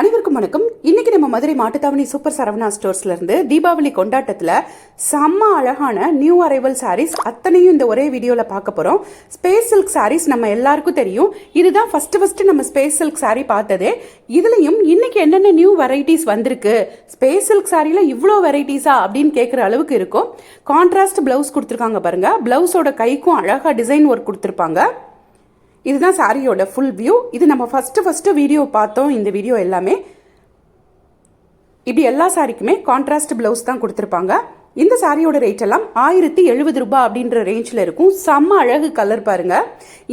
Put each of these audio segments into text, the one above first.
அனைவருக்கும் வணக்கம். இன்னைக்கு நம்ம மதுரை மாட்டுத்தாவணி சூப்பர் சரவணா ஸ்டோர்ஸ்ல இருந்து தீபாவளி கொண்டாட்டத்தில் செம்ம அழகான நியூ அரைவல் சாரீஸ் அத்தனையும் இந்த ஒரே வீடியோவில் பார்க்க போகிறோம் ஸ்பேஸ் சில்க் சாரீஸ் நம்ம எல்லாருக்கும் தெரியும். இதுதான் ஃபர்ஸ்ட் ஃபர்ஸ்ட் நம்ம ஸ்பேஸ் சில்க் சாரீ பார்த்ததே. இதுலையும் இன்னைக்கு என்னென்ன நியூ வெரைட்டிஸ் வந்திருக்கு? ஸ்பேஸ் சில்க் சாரியில் இவ்வளோ வெரைட்டிஸா அப்படின்னு கேட்குற அளவுக்கு இருக்கும். கான்ட்ராஸ்ட் பிளவுஸ் கொடுத்துருக்காங்க பாருங்க. பிளவுஸோட கைக்கும் அழகாக டிசைன் ஒர்க் கொடுத்துருப்பாங்க. இதுதான் சாரியோட ஃபுல் வியூ இது நம்ம ஃபஸ்ட்டு ஃபஸ்ட்டு வீடியோ பார்த்தோம். இந்த வீடியோ எல்லாமே இப்படி எல்லா சாரிக்குமே கான்ட்ராஸ்ட் ப்ளவுஸ் தான் கொடுத்துருப்பாங்க. இந்த சாரியோட ரேட் எல்லாம் ஆயிரத்தி எழுபது ரூபாய் அப்படின்ற ரேஞ்சில் இருக்கும். செம்ம அழகு கலர் பாருங்க.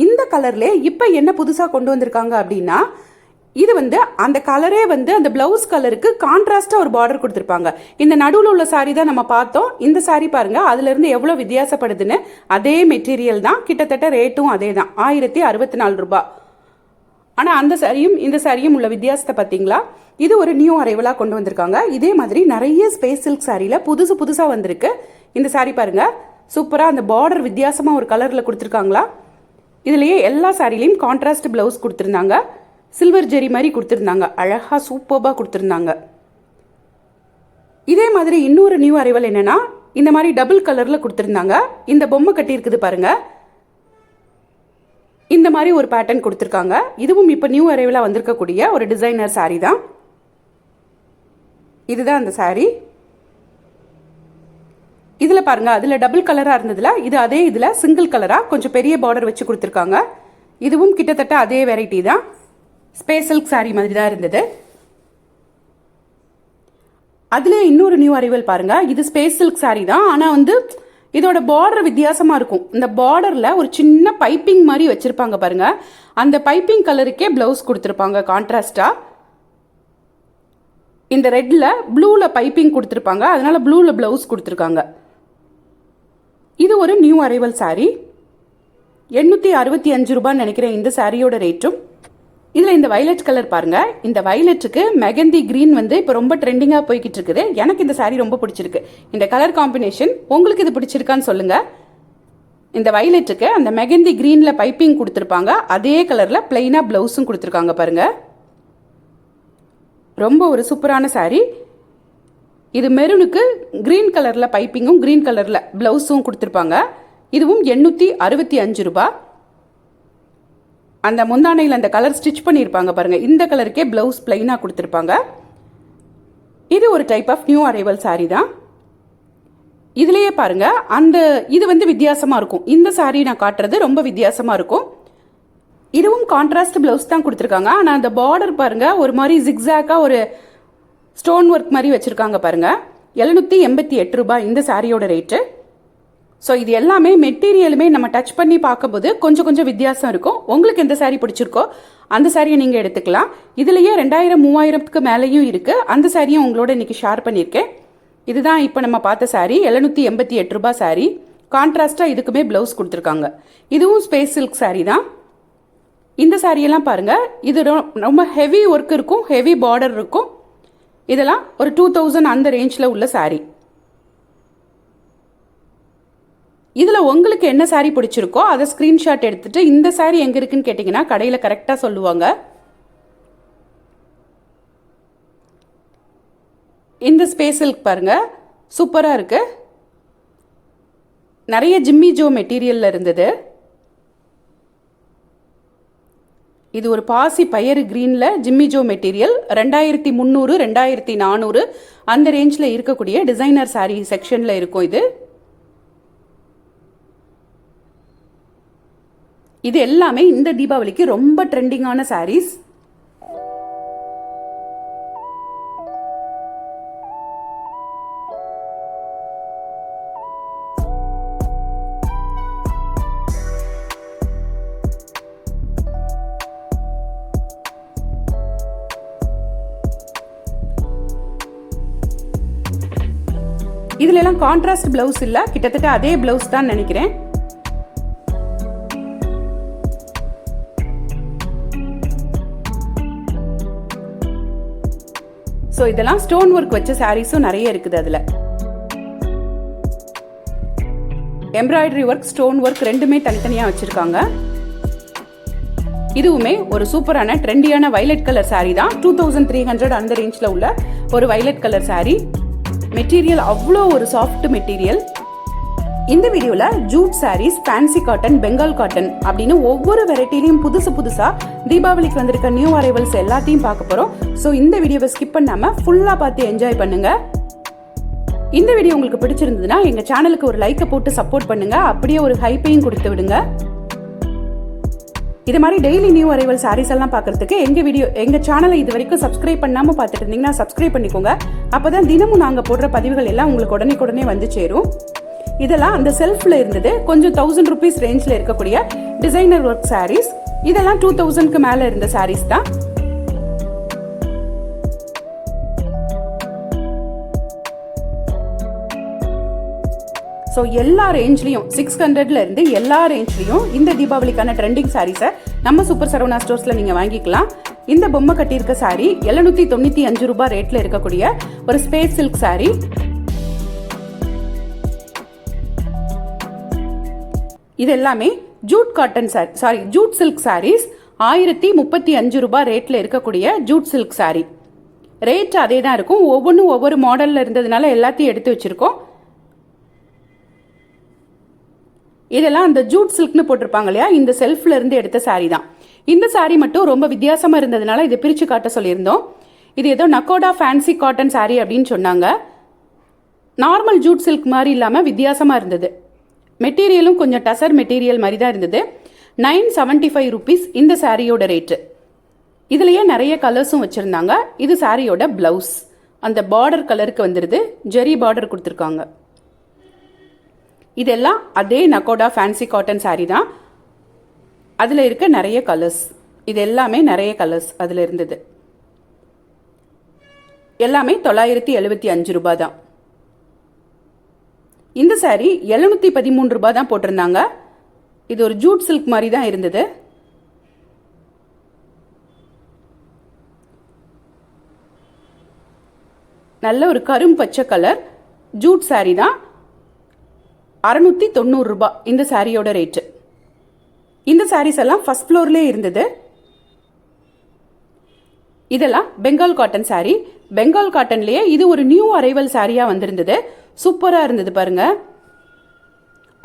இந்த கலர்லேயே இப்போ என்ன புதுசாக கொண்டு வந்திருக்காங்க அப்படின்னா இது வந்து அந்த கலரே வந்து அந்த பிளவுஸ் கலருக்கு கான்ட்ராஸ்டாக ஒரு பார்டர் கொடுத்துருப்பாங்க. இந்த நடுவில் உள்ள சாரி தான் நம்ம பார்த்தோம். இந்த சாரி பாருங்கள் அதுலேருந்து எவ்வளோ வித்தியாசப்படுதுன்னு அதே மெட்டீரியல் தான். கிட்டத்தட்ட ரேட்டும் அதே தான். ஆயிரத்தி அறுபத்தி நாலு ரூபாய். ஆனால் அந்த சாரியும் இந்த சாரியும் உள்ள வித்தியாசத்தை பார்த்தீங்களா? இது ஒரு நியூ அரைவலாக கொண்டு வந்திருக்காங்க. இதே மாதிரி நிறைய ஸ்பேஸ் சில்க் சாரியில் புதுசு புதுசாக வந்திருக்கு. இந்த சாரி பாருங்கள் சூப்பராக அந்த பார்டர் வித்தியாசமாக ஒரு கலரில் கொடுத்துருக்காங்களா? இதுலேயே எல்லா சாரிலையும் கான்ட்ராஸ்ட் ப்ளவுஸ் கொடுத்துருந்தாங்க. சில்வர் ஜெரி மாதிரி கொடுத்துருந்தாங்க. அழகாக சூப்பர்பாக கொடுத்துருந்தாங்க. இதே மாதிரி இன்னொரு நியூ அரைவல் என்னென்னா இந்த மாதிரி டபுள் கலரில் கொடுத்துருந்தாங்க. இந்த பொம்மை கட்டியிருக்குது பாருங்கள் இந்த மாதிரி ஒரு பேட்டர்ன் கொடுத்துருக்காங்க. இதுவும் இப்போ நியூ அரைவலாக வந்திருக்கக்கூடிய ஒரு டிசைனர் சாரீ தான். இதுதான் அந்த சாரீ இதில் பாருங்கள் அதில் டபுள் கலராக இருந்ததில் இது அதே இதில் சிங்கிள் கலராக கொஞ்சம் பெரிய பார்டர் வச்சு கொடுத்துருக்காங்க. இதுவும் கிட்டத்தட்ட அதே வெரைட்டி தான். ஸ்பேஸ் சில்க் saree மாதிரி தான் இருந்தது. அதில் இன்னொரு நியூ அரைவல் பாருங்கள் இது ஸ்பேஸ் சில்க் saree தான். ஆனால் வந்து இதோட பார்டர் வித்தியாசமாக இருக்கும். இந்த பார்டரில் ஒரு சின்ன பைப்பிங் மாதிரி வச்சுருப்பாங்க பாருங்கள் அந்த பைப்பிங் கலருக்கே ப்ளவுஸ் கொடுத்துருப்பாங்க கான்ட்ராஸ்டா இந்த ரெட்டில் ப்ளூவில் பைப்பிங் கொடுத்துருப்பாங்க. அதனால் ப்ளூவில் ப்ளவுஸ் கொடுத்துருக்காங்க. இது ஒரு நியூ அரைவல் saree. எண்ணூற்றி அறுபத்தி அஞ்சு ரூபான்னு நினைக்கிறேன் இந்த சாரியோட ரேட்டும் இதில் இந்த வயலட் கலர் பாருங்க. இந்த வயலட்டுக்கு மெகந்தி கிரீன் வந்து இப்போ ரொம்ப ட்ரெண்டிங்காக போய்கிட்டு இருக்குது. எனக்கு இந்த சாரீ ரொம்ப பிடிச்சிருக்கு. இந்த கலர் காம்பினேஷன் உங்களுக்கு இது பிடிச்சிருக்கான்னு சொல்லுங்க. இந்த வயலட்டுக்கு அந்த மெகந்தி க்ரீனில் பைப்பிங் கொடுத்துருப்பாங்க. அதே கலரில் பிளெயினாக பிளவுஸும் கொடுத்துருக்காங்க பாருங்க. ரொம்ப ஒரு சூப்பரான சாரீ இது மெரூனுக்கு கிரீன் கலரில் பைப்பிங்கும் கிரீன் கலரில் பிளவுஸும் கொடுத்துருப்பாங்க. இதுவும் எண்ணூற்றி அறுபத்தி அஞ்சு ரூபாய். அந்த முந்தானையில் அந்த கலர் ஸ்டிச் பண்ணியிருப்பாங்க பாருங்கள் இந்த கலருக்கே ப்ளவுஸ் பிளைனாக கொடுத்துருப்பாங்க. இது ஒரு type of new arrival saree தான். இதுலேயே பாருங்க அந்த இது வந்து வித்தியாசமாக இருக்கும். இந்த சாரீ நான் காட்டுறது ரொம்ப வித்தியாசமாக இருக்கும். இதுவும் கான்ட்ராஸ்ட் ப்ளவுஸ் தான் கொடுத்துருக்காங்க. ஆனால் அந்த பார்டர் பாருங்கள் ஒரு மாதிரி ஜிக்ஸாக்காக ஒரு ஸ்டோன் ஒர்க் மாதிரி வச்சுருக்காங்க பாருங்கள் எழுநூற்றி எண்பத்தி எட்டு ரூபாய் இந்த சாரியோட ரேட்டு ஸோ இது எல்லாமே மெட்டீரியலுமே நம்ம டச் பண்ணி பார்க்கும்போது கொஞ்சம் கொஞ்சம் வித்தியாசம் இருக்கும். உங்களுக்கு எந்த சாரீ பிடிச்சிருக்கோ அந்த சாரியை நீங்கள் எடுத்துக்கலாம். இதுலேயே ரெண்டாயிரம் மூவாயிரத்துக்கு மேலேயும் இருக்குது அந்த சாரியும் உங்களோட இன்னைக்கு ஷேர் பண்ணியிருக்கேன். இதுதான் இப்போ நம்ம பார்த்த சாரீ எழுநூற்றி எண்பத்தி எட்டு ரூபாய் சாரீ கான்ட்ராஸ்டாக இதுக்குமே ப்ளவுஸ் கொடுத்துருக்காங்க. இதுவும் ஸ்பேஸ் சில்க் சாரீ தான். இந்த சாரியெல்லாம் பாருங்கள் இது ரொம்ப ஹெவி ஒர்க் இருக்கும். ஹெவி பார்டர் இருக்கும். இதெல்லாம் ஒரு டூ தௌசண்ட் அந்த ரேஞ்சில் உள்ள சாரீ இதில் உங்களுக்கு என்ன சாரீ பிடிச்சிருக்கோ அதை ஸ்க்ரீன்ஷாட் எடுத்துகிட்டு இந்த சாரீ எங்கே இருக்குன்னு கேட்டிங்கன்னா கடையில் கரெக்டாக சொல்லுவாங்க. இந்த ஸ்பேஸ் பாருங்கள் சூப்பராக இருக்குது நிறைய ஜிம்மி ஜோ மெட்டீரியலில் இருந்தது. இது ஒரு பாசி பயறு கிரீனில் ஜிம்மி ஜோ மெட்டீரியல் ரெண்டாயிரத்தி முந்நூறு ரெண்டாயிரத்தி நானூறு அந்த ரேஞ்சில் இருக்கக்கூடிய டிசைனர் சாரீ செக்ஷனில் இருக்கும் இது. இது எல்லாமே இந்த தீபாவளிக்கு ரொம்ப ட்ரெண்டிங்கான சாரீஸ் இதுல எல்லாம் கான்ட்ராஸ்ட் பிளவுஸ் இல்ல கிட்டத்தட்ட அதே பிளவுஸ் தான் நினைக்கிறேன். ஸோ இதெல்லாம் ஸ்டோன் ஒர்க் வச்ச சாரீஸும் நிறைய இருக்குது அதில். எம்ப்ராய்டரி ஒர்க் ஸ்டோன் ஒர்க் ரெண்டுமே தனித்தனியாக வச்சுருக்காங்க. இதுவுமே ஒரு சூப்பரான ட்ரெண்டியான வைலட் கலர் சாரீ தான். டூ தௌசண்ட் த்ரீ ஹண்ட்ரட் அந்த ரேஞ்சில் உள்ள ஒரு வைலட் கலர் சாரீ மெட்டீரியல் அவ்வளோ ஒரு சாஃப்ட் மெட்டீரியல் இந்த வீடியோவில் jute sarees fancy cotton Bengal cotton அப்படின்னு ஒவ்வொரு வெரைட்டிலையும் புதுசு புதுசாக தீபாவளிக்கு வந்திருக்க நியூ அரைவல்ஸ் எல்லாத்தையும் பார்க்க போகிறோம் ஸோ இந்த வீடியோவை ஸ்கிப் பண்ணாமல் ஃபுல்லாக பார்த்து என்ஜாய் பண்ணுங்க. இந்த வீடியோ உங்களுக்கு பிடிச்சிருந்ததுன்னா எங்கள் சேனலுக்கு ஒரு லைக்கை போட்டு சப்போர்ட் பண்ணுங்க. அப்படியே ஒரு ஹைப்பையும் கொடுத்து விடுங்க. இது மாதிரி டெய்லி நியூ அரைவல் சாரீஸ் எல்லாம் பார்க்கறதுக்கு எங்க வீடியோ எங்க சேனலை இது வரைக்கும் சப்ஸ்கிரைப் பண்ணாம பார்த்துட்டு இருந்தீங்கன்னா சப்ஸ்கிரைப் பண்ணிக்கோங்க. அப்பதான் தினமும் நாங்க போடுற பதிவுகள் எல்லாம் உங்களுக்கு உடனே உடனே வந்து சேரும். இதெல்லாம் அந்த செல்ஃபில் இருந்தது. கொஞ்சம் தௌசண்ட் ருபீஸ் ரேஞ்சில் இருக்கக்கூடிய டிசைனர் ஒர்க் சாரீஸ் இதெல்லாம் டூ தௌசண்ட்க்கு மேலே இருந்த சாரீஸ் தான். ஸோ எல்லா ரேஞ்ச்லையும் சிக்ஸ் ஹண்ட்ரட்ல இருந்து எல்லா ரேஞ்ச்லையும் இந்த தீபாவளிக்கான ட்ரெண்டிங் சாரீஸை நம்ம சூப்பர் சரவணா ஸ்டோர்ஸ்ல நீங்க வாங்கிக்கலாம். இந்த பொம்மை கட்டியிருக்க சாரி எழுநூத்தி தொண்ணூத்தி அஞ்சு ரூபாய் ரேட்ல இருக்கக்கூடிய ஒரு ஸ்பேஸ் சில்க் சாரீ இது எல்லாமே jute cotton saree saree jute silk sarees ஆயிரத்தி முப்பத்தி அஞ்சு ரூபாய் ரேட்டில் இருக்கக்கூடிய ஜூட் சில்க் சாரி ரேட் அதே தான் இருக்கும். ஒவ்வொன்றும் ஒவ்வொரு மாடலில் இருந்ததுனால எல்லாத்தையும் எடுத்து வச்சிருக்கோம். இதெல்லாம் அந்த ஜூட் சில்க்னு போட்டிருப்பாங்க இல்லையா? இந்த செல்ஃப்ல இருந்து எடுத்த saree தான். இந்த saree மட்டும் ரொம்ப வித்தியாசமாக இருந்ததுனால இதை பிரித்து காட்ட சொல்லியிருந்தோம். இது ஏதோ நக்கோடா ஃபேன்சி காட்டன் saree அப்படின்னு சொன்னாங்க. நார்மல் ஜூட் சில்க் மாதிரி இல்லாமல் வித்தியாசமாக இருந்தது. மெட்டீரியலும் கொஞ்சம் டசர் மெட்டீரியல் மாதிரி தான் இருந்தது. நைன் செவன்ட்டி ஃபைவ் ருபீஸ் இந்த சாரியோட ரேட்டு. இதுலேயே நிறைய கலர்ஸும் வச்சுருந்தாங்க. இது சாரியோட ப்ளவுஸ். அந்த பார்டர் கலருக்கு வந்துடுது ஜெரி பார்டர் கொடுத்துருக்காங்க. இதெல்லாம் அதே நக்கோடா ஃபேன்சி காட்டன் saree தான். அதில் இருக்க நிறைய கலர்ஸ் இது எல்லாமே நிறைய கலர்ஸ் அதில் இருந்தது. எல்லாமே தொள்ளாயிரத்தி எழுபத்தி அஞ்சு ரூபாய் தான். இந்த சாரீ எழுநூற்றி பதிமூணு ரூபாய் தான் போட்டிருந்தாங்க. இது ஒரு ஜூட் சில்க் மாதிரி தான் இருந்தது. நல்ல ஒரு கரும் பச்சை கலர் ஜூட் சாரீ தான். அறநூற்றி தொண்ணூறு ரூபா இந்த சாரியோட ரேட்டு இந்த சாரீஸ் எல்லாம் ஃபஸ்ட் ஃப்ளோர்லேயே இருந்தது. இதெல்லாம் பெங்கால் காட்டன் saree. பெங்கால் காட்டன்லேயே இது ஒரு நியூ அரைவல் சாரியாக வந்திருந்தது. சூப்பராக இருந்தது பாருங்க.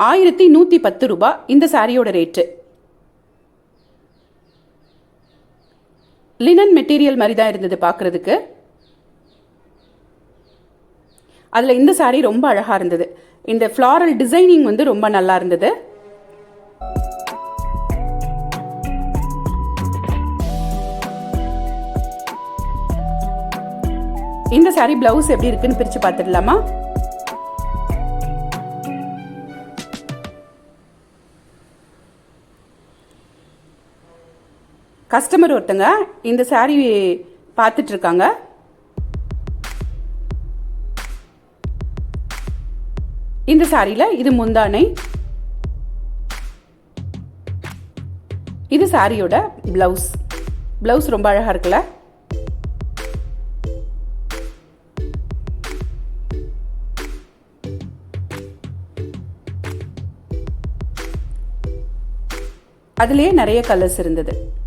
ஆயிரத்தி நூற்றி பத்து ரூபாய் இந்த சாரியோட ரேட்டு லினன் மெட்டீரியல் மாதிரி தான் இருந்தது பார்க்குறதுக்கு அதில் இந்த saree ரொம்ப அழகாக இருந்தது. இந்த ஃப்ளாரல் டிசைனிங் வந்து ரொம்ப நல்லா இருந்தது. இந்த saree பிளவுஸ் எப்படி இருக்குன்னு பிரிச்சு பார்த்துடலாமா? கஸ்டமர் ஒருத்தங்க இந்த சாரீ பார்த்துட்டு இருக்காங்க இந்த சாரியில் இது முந்தானை. இது சாரியோட பிளவுஸ் பிளவுஸ் ரொம்ப அழகாக இருக்குல்ல? அதுலேயே நிறைய கலர்ஸ் இருந்தது.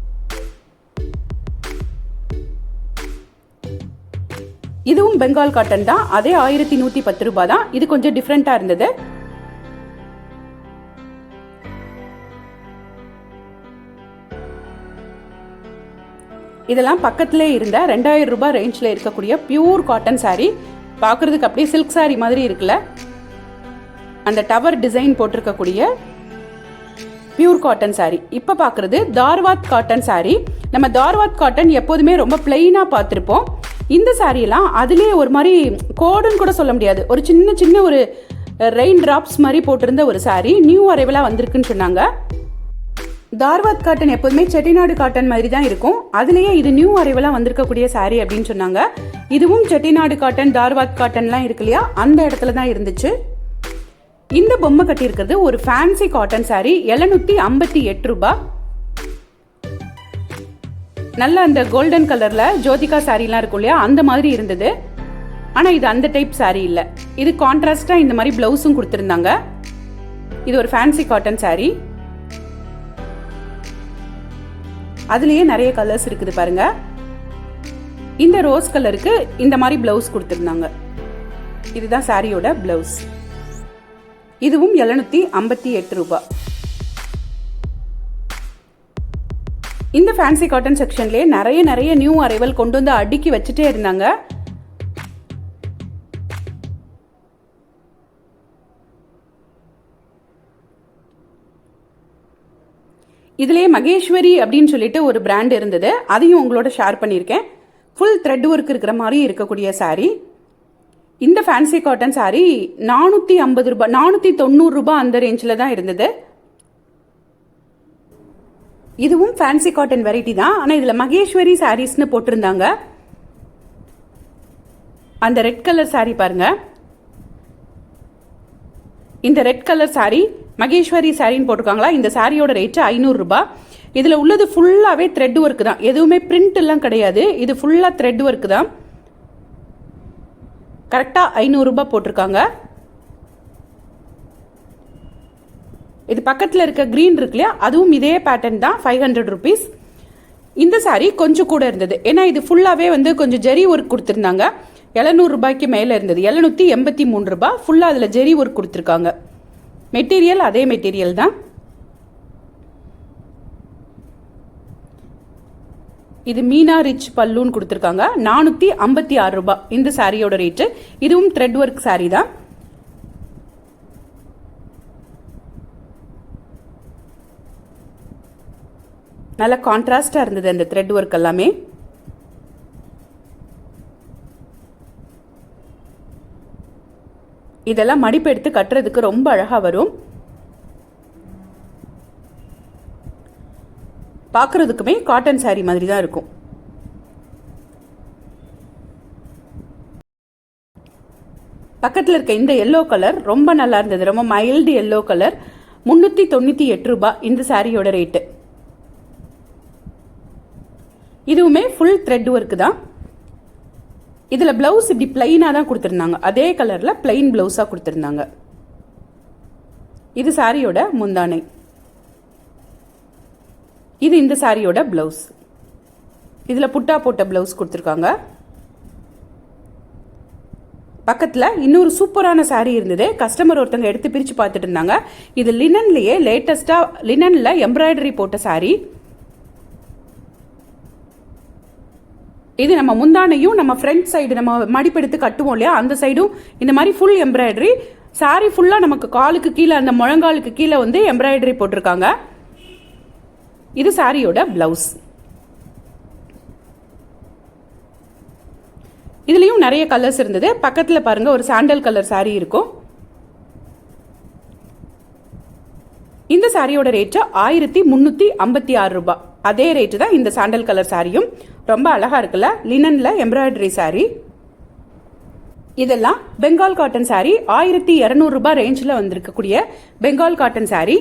இதுவும் பெங்கால் காட்டன் தான். அதே ஆயிரத்தி நூத்தி பத்து ரூபாய் தான். இது கொஞ்சம் டிஃப்ரெண்டா இருந்தது. இதெல்லாம் பக்கத்திலே இருந்த ரெண்டாயிரம் ரூபாய் ரேஞ்சில் இருக்கக்கூடிய பியூர் காட்டன் saree. பார்க்குறதுக்கு அப்படியே சில்க் saree மாதிரி இருக்குல்ல. அந்த டவர் டிசைன் போட்டிருக்கக்கூடிய பியூர் காட்டன் saree. இப்போ பார்க்குறது தார்வாத் காட்டன் saree. நம்ம தார்வாத் காட்டன் எப்போதுமே ரொம்ப பிளெயினாக பார்த்துருப்போம். இந்த சாரியெல்லாம் அதுலேயே ஒரு மாதிரி கோடுன்னு கூட சொல்ல முடியாது. ஒரு சின்ன சின்ன ஒரு ரெயின் ட்ராப்ஸ் மாதிரி போட்டிருந்த ஒரு saree நியூ அரைவலாக வந்திருக்குன்னு சொன்னாங்க. தார்வாத் காட்டன் எப்போதுமே செட்டிநாடு காட்டன் மாதிரி தான் இருக்கும். அதுலேயே இது நியூ அரைவலாக வந்திருக்கக்கூடிய saree அப்படின்னு சொன்னாங்க. இதுவும் செட்டிநாடு காட்டன் தார்வாத் காட்டன்லாம் இருக்கு இல்லையா? அந்த இடத்துல தான் இருந்துச்சு. இந்த பொம்மை கட்டியிருக்கிறது ஒரு ஃபேன்சி காட்டன் saree எழுநூற்றி ஐம்பத்தி எட்டு ரூபாய். நல்ல அந்த கோல்டன் கலரில் ஜோதிகா சாரீலாம் இருக்கும் இல்லையா? அந்த மாதிரி இருந்தது. ஆனால் இது அந்த டைப் சாரீ இல்லை. இது கான்ட்ராஸ்டாக இந்த மாதிரி ப்ளவுஸும் கொடுத்துருந்தாங்க. இது ஒரு ஃபேன்சி காட்டன் சாரீ அதுலேயே நிறைய கலர்ஸ் இருக்குது பாருங்க. இந்த ரோஸ் கலருக்கு இந்த மாதிரி ப்ளவுஸ் கொடுத்துருந்தாங்க. இதுதான் சாரியோட ப்ளவுஸ் இதுவும் எழுநூற்றி ஐம்பத்தி எட்டு ரூபாய். இந்த ஃபேன்சி காட்டன் செக்ஷன்லேயே நிறைய நிறைய நியூ அரைவல் கொண்டு வந்து அடுக்கி வச்சுட்டே இருந்தாங்க. இதுலேயே மகேஸ்வரி அப்படின்னு சொல்லிட்டு ஒரு பிராண்ட் இருந்தது. அதையும் உங்களோட ஷேர் பண்ணியிருக்கேன். ஃபுல் த்ரெட் ஒர்க் இருக்கிற மாதிரி இருக்கக்கூடிய சாரீ இந்த ஃபேன்சி காட்டன் சாரீ நானூற்றி ஐம்பது ரூபாய் நானூற்றி தொண்ணூறுரூபா அந்த ரேஞ்சில் தான் இருந்தது. இதுவும் ஃபேன்சி காட்டன் வெரைட்டி தான். ஆனால் இதில் மகேஸ்வரி சாரீஸ்னு போட்டிருந்தாங்க. அந்த ரெட் கலர் saree பாருங்க. இந்த ரெட் கலர் saree மகேஸ்வரி சாரின்னு போட்டிருக்காங்களா? இந்த சாரியோட ரேட்டு ஐநூறுரூபா இதில் உள்ளது ஃபுல்லாகவே த்ரெட் ஒர்க் தான். எதுவுமே பிரிண்ட் எல்லாம் கிடையாது. இது ஃபுல்லாக த்ரெட் ஒர்க் தான். கரெக்டாக ஐநூறுரூபா போட்டிருக்காங்க. இது பக்கத்தில் இருக்க க்ரீன் இருக்கு இல்லையா அதுவும் இதே பேட்டர்ன் தான் ஃபைவ் ஹண்ட்ரட் ருபீஸ் இந்த சாரீ கொஞ்சம் கூட இருந்தது. ஏன்னா இது ஃபுல்லாகவே வந்து கொஞ்சம் ஜெரி ஒர்க் கொடுத்துருந்தாங்க. எழுநூறு ரூபாய்க்கு மேலே இருந்தது. எழுநூற்றி எண்பத்தி மூணு ரூபாய் ஃபுல்லாக அதில் ஜெரி ஒர்க் கொடுத்துருக்காங்க. மெட்டீரியல் அதே மெட்டீரியல் தான். இது மீனா ரிச் பல்லுன்னு கொடுத்துருக்காங்க. நானூற்றி ஐம்பத்தி ஆறு ரூபாய் இந்த சாரியோட ரேட்டு இதுவும் த்ரெட் ஒர்க் சாரீ தான். நல்ல கான்ட்ராஸ்டாக இருந்தது அந்த த்ரெட் ஒர்க் எல்லாமே. இதெல்லாம் மடிப்பு எடுத்து கட்டுறதுக்கு ரொம்ப அழகாக வரும். பார்க்குறதுக்குமே காட்டன் saree மாதிரி தான் இருக்கும். பக்கத்தில் இருக்க இந்த எல்லோ கலர் ரொம்ப நல்லா இருந்தது. ரொம்ப மைல்டு எல்லோ கலர் முந்நூற்றி தொண்ணூற்றி எட்டு ரூபாய் இந்த சாரியோட ரேட்டு இதுவுமே ஃபுல் த்ரெட் ஒர்க் தான். இதில் ப்ளவுஸ் இப்படி ப்ளைனாக தான் கொடுத்துருந்தாங்க. அதே கலரில் ப்ளைன் ப்ளவுஸாக கொடுத்துருந்தாங்க. இது சாரியோட முந்தானை. இது இந்த சாரியோட ப்ளவுஸ் இதில் புட்டா போட்ட ப்ளவுஸ் கொடுத்துருக்காங்க. பக்கத்தில் இன்னொரு சூப்பரான saree இருந்தது கஸ்டமர் ஒருத்தங்க எடுத்து பிரித்து பார்த்துட்டு இருந்தாங்க. இது லினன்லேயே லேட்டஸ்ட்டாக லினனில் எம்ப்ராய்டரி போட்ட சாரீ இது நம்ம முந்தானையும் நம்ம ஃப்ரண்ட் சைடு நம்ம மடிப்பெடுத்து கட்டுவோம் இல்லையா? அந்த சைடும் இந்த மாதிரி ஃபுல் எம்ப்ராய்டரி சாரீ ஃபுல்லாக நமக்கு காலுக்கு கீழே அந்த முழங்காலுக்கு கீழே வந்து எம்ப்ராய்டரி போட்டிருக்காங்க. இது சாரியோட பிளவுஸ் இதுலேயும் நிறைய கலர்ஸ் இருந்தது. பக்கத்தில் பாருங்கள் ஒரு சாண்டல் கலர் சாரீ இருக்கும். இந்த சாரியோட ரேட்டு ஆயிரத்தி முந்நூற்றி ஐம்பத்தி ஆறு ரூபாய். அதே ரேட்டு தான் இந்த சாண்டல் கலர் சாரியும் ரொம்ப அழகாக இருக்குல்ல? லினனில் எம்ப்ராய்டரி saree. இதெல்லாம் பெங்கால் காட்டன் saree ஆயிரத்தி இரநூறுபா ரேஞ்சில் வந்திருக்கக்கூடிய Bengal cotton saree.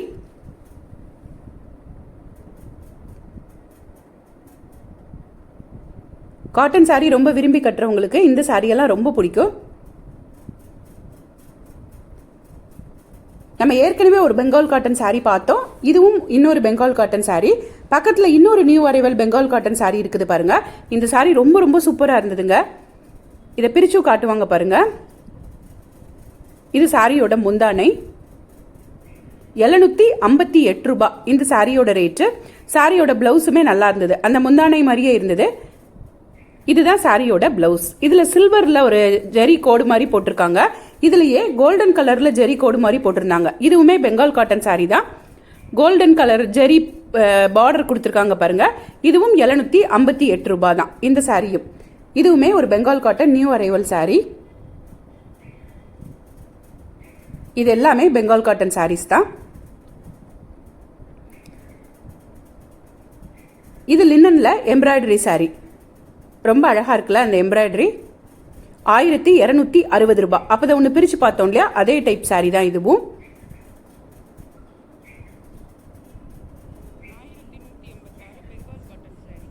Cotton saree ரொம்ப விரும்பி கட்டுறவங்களுக்கு இந்த சாரியெல்லாம் ரொம்ப பிடிக்கும். நம்ம ஏற்கனவே ஒரு பெங்கால் காட்டன் சாரீ பார்த்தோம். இதுவும் இன்னொரு பெங்கால் காட்டன் சாரீ பக்கத்தில் இன்னொரு new arrival Bengal cotton saree இருக்குது பாருங்கள் இந்த சாரீ ரொம்ப ரொம்ப சூப்பராக இருந்ததுங்க. இதை பிரித்து காட்டுவாங்க பாருங்கள் இது சாரியோட முந்தானை. எழுநூற்றி ஐம்பத்தி எட்டு ரூபாய். இந்த சாரியோட ரேட்டு சாரியோட ப்ளவுஸுமே நல்லா இருந்தது. அந்த முந்தானை மாதிரியே இருந்தது. இதுதான் சாரியோட பிளவுஸ் இதில் சில்வரில் ஒரு ஜெரி கோடு மாதிரி போட்டிருக்காங்க. இதுலேயே கோல்டன் கலரில் ஜெரி கோடு மாதிரி போட்டிருந்தாங்க. இதுவுமே பெங்கால் காட்டன் சாரி தான். கோல்டன் கலர் ஜெரி பார்டர் கொடுத்துருக்காங்க பாருங்க. இதுவும் எழுநூற்றி ஐம்பத்தி எட்டு ரூபாய் தான் இந்த சாரியும். இதுவுமே ஒரு Bengal cotton new arrival saree. இது எல்லாமே பெங்கால் காட்டன் சாரீஸ் தான். இது லின்னனில் எம்ப்ராய்டரி சாரீ ரொம்ப அழகாக இருக்குல்ல அந்த எம்ப்ராய்டரி ஆயிரத்தி இரநூத்தி அறுபது ரூபாய் அப்போ ஒன்று பிரித்து பார்த்தோம் இல்லையா? அதே டைப் சாரீ தான் இதுவும்.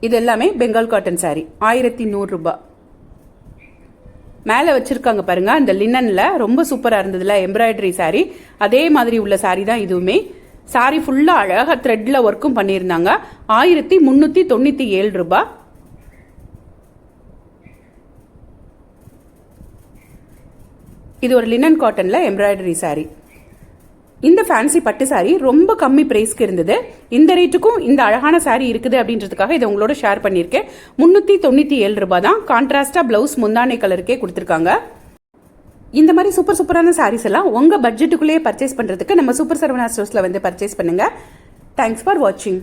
இது எல்லாமே பெங்கால் காட்டன் saree. ஆயிரத்தி நூறுரூபா மேலே வச்சுருக்காங்க பாருங்கள் அந்த லின்னனில் ரொம்ப சூப்பராக இருந்ததுல எம்ப்ராய்டரி saree. அதே மாதிரி உள்ள saree தான் இதுவுமே. saree ஃபுல்லாக அழகாக த்ரெட்டில் ஒர்க்கும் பண்ணியிருந்தாங்க. ஆயிரத்தி முந்நூற்றி தொண்ணூற்றி ஏழு ரூபாய் இது ஒரு லினன் காட்டனில் எம்ப்ராய்டரி சாரீ இந்த ஃபேன்சி பட்டு சாரீ ரொம்ப கம்மி ப்ரைஸ்க்கு இருந்தது. இந்த ரேட்டுக்கும் இந்த அழகான சாரீ இருக்குது அப்படின்றதுக்காக இதை உங்களோட ஷேர் பண்ணியிருக்கேன். முந்நூற்றி தொண்ணூற்றி ஏழு ரூபாய் தான் கான்ட்ராஸ்டாக ப்ளவுஸ் முந்தானை கலருக்கே கொடுத்துருக்காங்க. இந்த மாதிரி சூப்பர் சூப்பரான சாரீஸ் எல்லாம் உங்கள் பட்ஜெட்டுக்குள்ளேயே பர்ச்சேஸ் பண்ணுறதுக்கு நம்ம சூப்பர் சரவணா ஸ்டோர்ஸில் வந்து பர்ச்சேஸ் பண்ணுங்கள் தேங்க்ஸ் ஃபார் வாட்சிங்